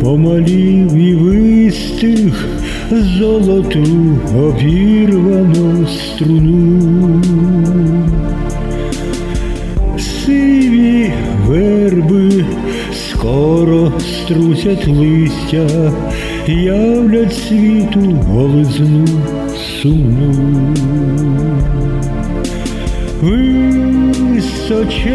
помалів і вистиг золоту обірвану струну. Сиві верби скоро струсять листя, являть світу голизну сумну. Височенні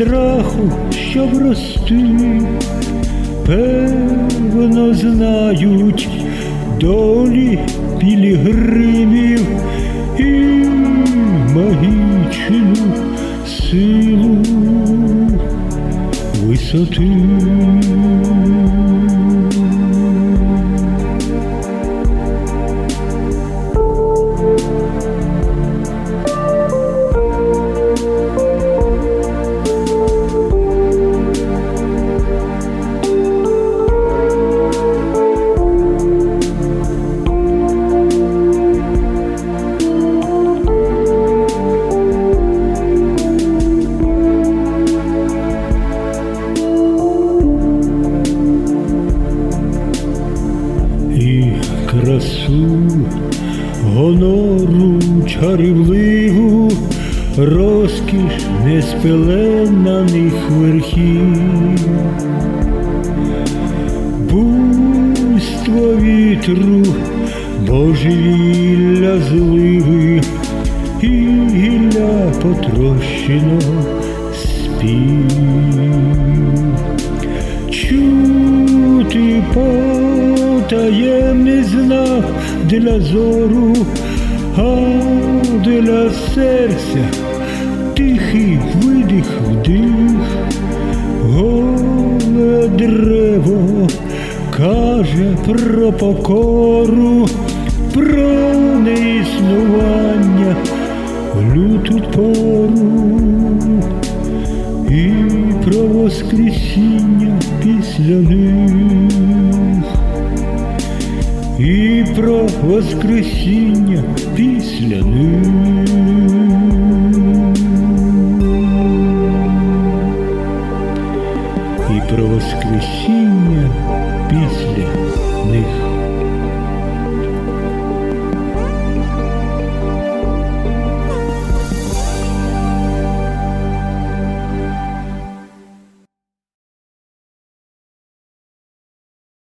страху, щоб рости. Певно, знають долі пілігримів і магічну силу висоти. Красу гонору чарівливу, розкіш неспеленаних верхів, буйство вітру, божевілля зливи і гілля потрощеного спів для зору, а для серця. Тихий видих вдих, голе древо каже про покору, про неіснування люту пору. І про воскресіння після них, і про воскресіння після них. І про воскресіння після них.